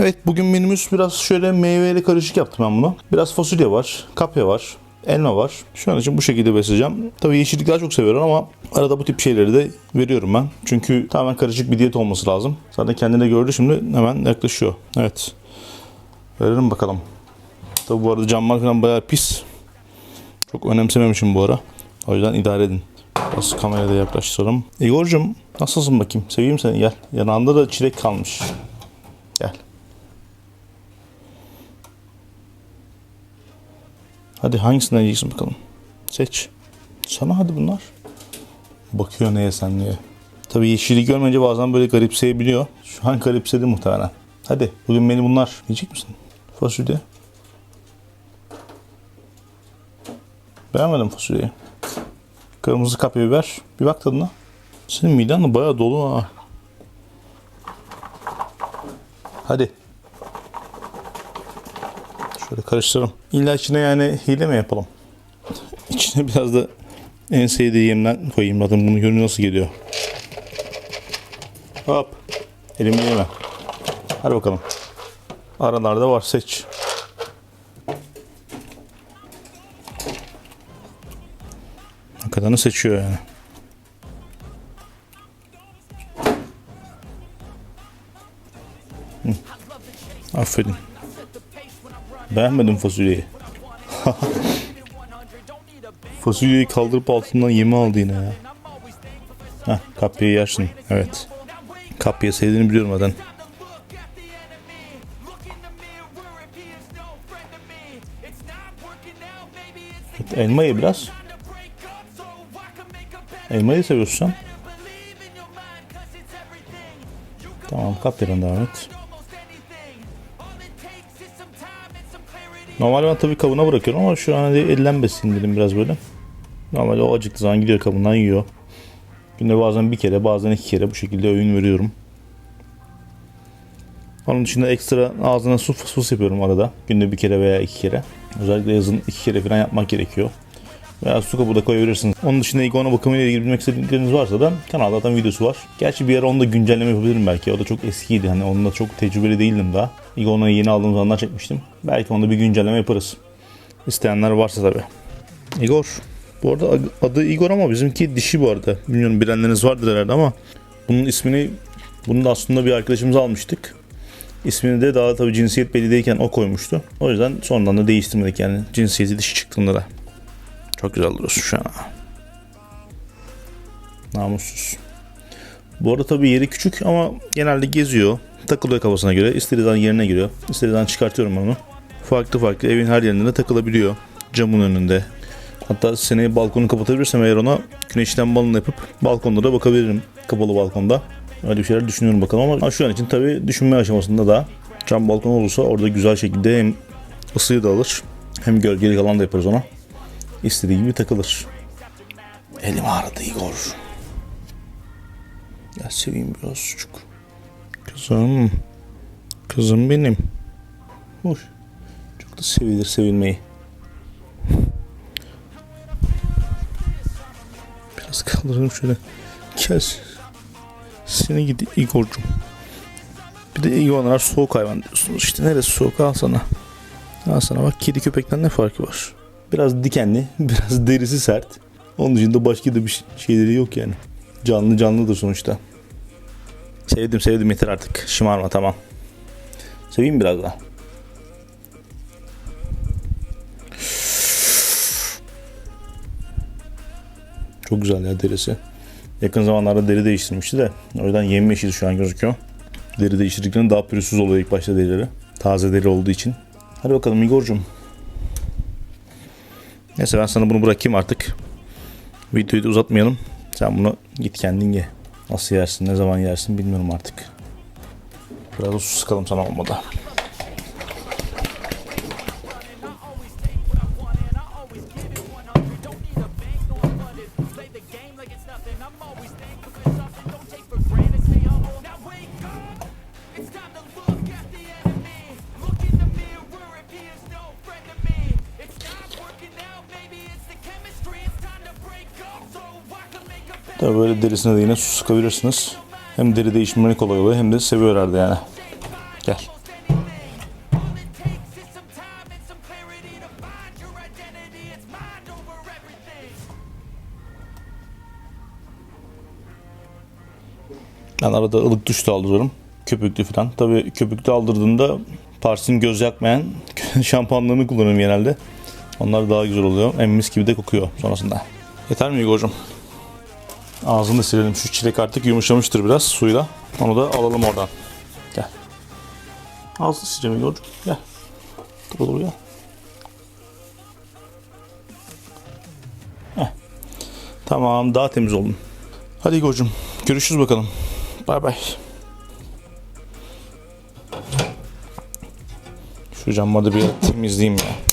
Evet bugün menümüz biraz şöyle meyveyle karışık yaptım ben bunu. Biraz fasulye var, kapya var, elma var. Şu an için bu şekilde besleyeceğim. Tabii yeşillik daha çok seviyorum ama arada bu tip şeyleri de veriyorum ben. Çünkü tamamen karışık bir diyet olması lazım. Zaten kendine gördü şimdi hemen yaklaşıyor. Evet. Verelim bakalım. Tabii bu arada camlar falan bayağı pis. Çok önemsememişim bu ara. O yüzden idare edin. Biraz kameraya da yaklaştıralım. Igor'cum nasılsın bakayım? Seveyim seni gel. Yanağında da çilek kalmış. Gel. Hadi hangisinden yiyeceksin bakalım. Seç. Sana hadi bunlar. Bakıyor neye sen diye. Tabii yeşili görmeyince bazen böyle garipseyebiliyor. Şu an garipsedi muhtemelen. Hadi bugün beni bunlar yiyecek misin? Fasulye. Beğenmedim fasulyeyi. Kırmızı kapya biber. Bir bak tadına. Senin miden de bayağı dolu ha. Hadi. Şöyle karıştıralım. İlla içine yani hile mi yapalım? İçine biraz da en sevdiği yemden koyayım. Bakın bunu görün nasıl geliyor. Hop. Elimi yeme. Hadi bakalım. Aralarda var seç. Hakikaten seçiyor yani. Hı. Aferin. Beğenmedim fasulyeyi. fasulyeyi kaldırıp altından yemi aldı yine ya. Heh, kapyayı yersin. Evet. Kapya sevdiğini biliyorum zaten. Evet, elma ye biraz. Elmayı seviyorsun. Tamam kapyadan devam et. Normalde ben tabii kabına bırakıyorum ama şu an hadi ellenmesin dedim biraz böyle. Normalde o acıktığı zaman gidiyor kabından yiyor. Günde bazen bir kere bazen iki kere bu şekilde öğün veriyorum. Onun dışında ekstra ağzına su sus yapıyorum arada. Günde bir kere veya iki kere. Özellikle yazın iki kere falan yapmak gerekiyor. Veya su kabuğu da koyabilirsiniz. Onun dışında iguana bakımıyla ilgili bilmek istedikleriniz varsa da kanalda zaten videosu var. Gerçi bir ara onu da güncelleme yapabilirim belki. O da çok eskiydi. Hani onunla çok tecrübeli değildim daha. Iguana'yı yeni aldığım zamanlar çekmiştim. Belki onda bir güncelleme yaparız. İsteyenler varsa tabii. Igor. Bu arada adı Igor ama bizimki dişi bu arada. Bilmiyorum bilenleriniz vardır herhalde ama bunun ismini bunu da aslında bir arkadaşımız almıştık. İsmini de daha tabii cinsiyet belli değilken o koymuştu. O yüzden sonradan da değiştirmedik yani cinsiyeti dişi çıktığında da. Çok güzel duruyorsun şu an. Namussuz. Bu arada tabii yeri küçük ama genelde geziyor. Takılıyor kafasına göre. İstediği zaman yerine giriyor. İstediği zaman çıkartıyorum onu. Farklı farklı evin her yerinde de takılabiliyor. Camın önünde. Hatta seneye balkonu kapatabilirsem eğer ona güneşten balon yapıp balkonda da bakabilirim. Kapalı balkonda. Öyle bir şeyler düşünüyorum bakalım ama şu an için tabii düşünme aşamasında da cam balkon olursa orada güzel şekilde hem ısıyı da alır hem gölgelik alan da yaparız ona. İstediği gibi takılır. Elim ağrıdı Igor. Ya seveyim biraz sucuk. Kızım. Kızım benim. Hoş. Çok da sevilir sevilmeyi. Biraz kaldıralım şöyle. Kes. Seni gidi Igor'cum. Bir de Igorlar soğuk hayvan diyorsunuz. İşte neresi soğuk al sana. Al sana bak kedi köpekten ne farkı var? Biraz dikenli, biraz derisi sert. Onun dışında başka da bir şeyleri yok yani. Canlı canlıdır sonuçta. Sevdim sevdim yeter artık. Şımarma tamam. Seveyim biraz daha. Çok güzel ya derisi. Yakın zamanlarda deri değiştirmişti de. O yüzden yemyeşil şu an gözüküyor. Deri değiştirdiklerinde daha pürüzsüz oluyor ilk başta derileri. Taze deri olduğu için. Hadi bakalım Igor'cum. Neyse ben sana bunu bırakayım artık. Videoyu da uzatmayalım. Sen bunu git kendin ye. Nasıl yersin, ne zaman yersin bilmiyorum artık. Biraz da su sıkalım sana olmadı. Tabi böyle derisine de yine su sıkabilirsiniz. Hem deri değişimleri kolay oluyor hem de seviyor herhalde yani. Gel. Ben arada ılık duş da aldırıyorum. Köpüklü falan. Tabi köpüklü aldırdığımda Pars'ın göz yakmayan şampuanlarını kullanıyorum genelde. Onlar daha güzel oluyor. Hem mis gibi de kokuyor sonrasında. Yeter mi Igor'cum? Ağzını silelim. Şu çilek artık yumuşamıştır biraz suyla. Onu da alalım oradan. Gel. Ağzını sileceğim Igor'cum. Gel. Dur dur gel. Heh. Tamam daha temiz oldun. Hadi Igor'cum görüşürüz bakalım. Bay bay. Şu camları bir temizleyeyim ya.